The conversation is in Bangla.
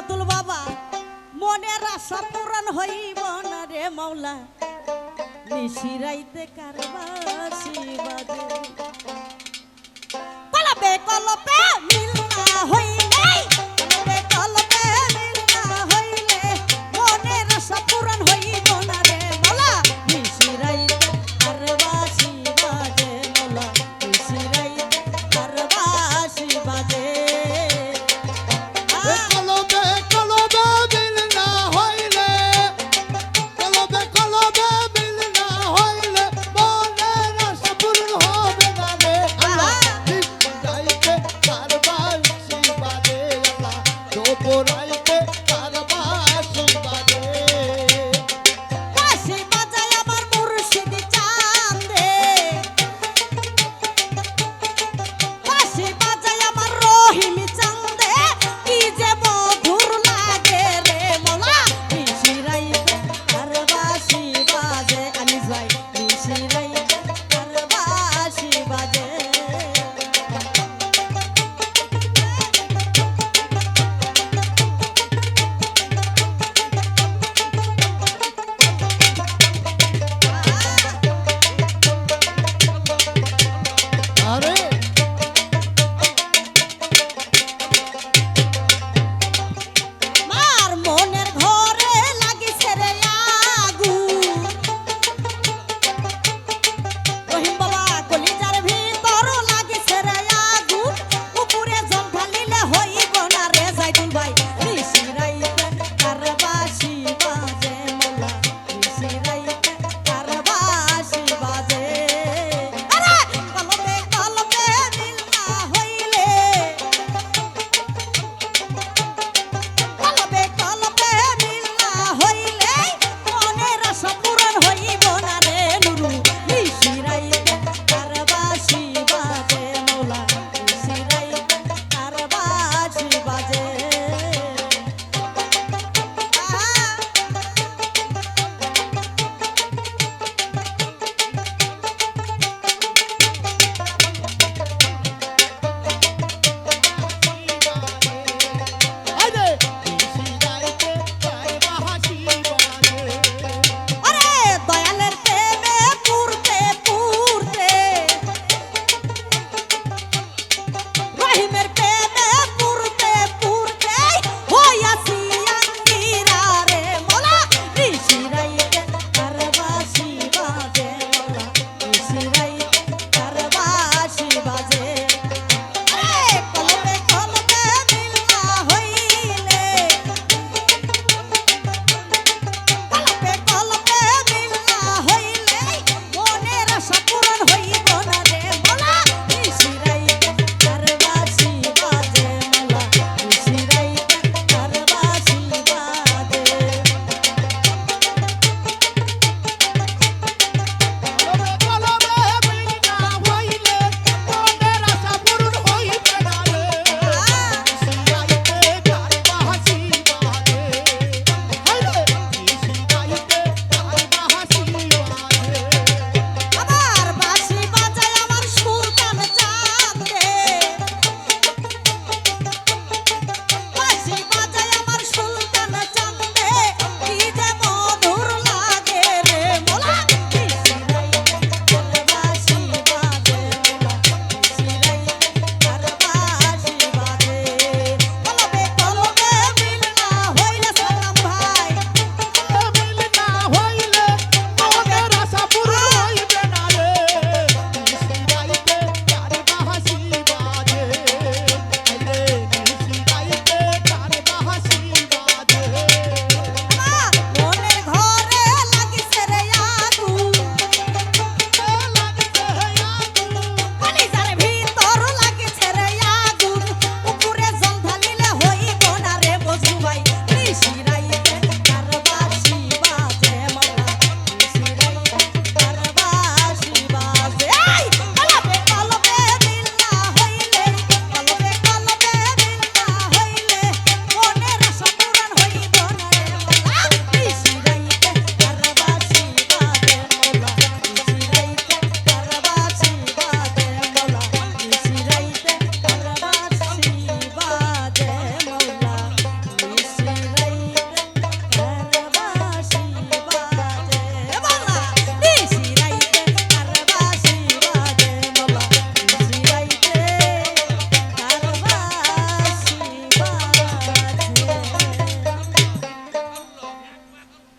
অতুল বাবা, মনের আশা পূরণ হইব না রে মৌলা নিশিরাইতে কারবাসি বাজে। কলপে কলপে মিলনা হইব બોરાય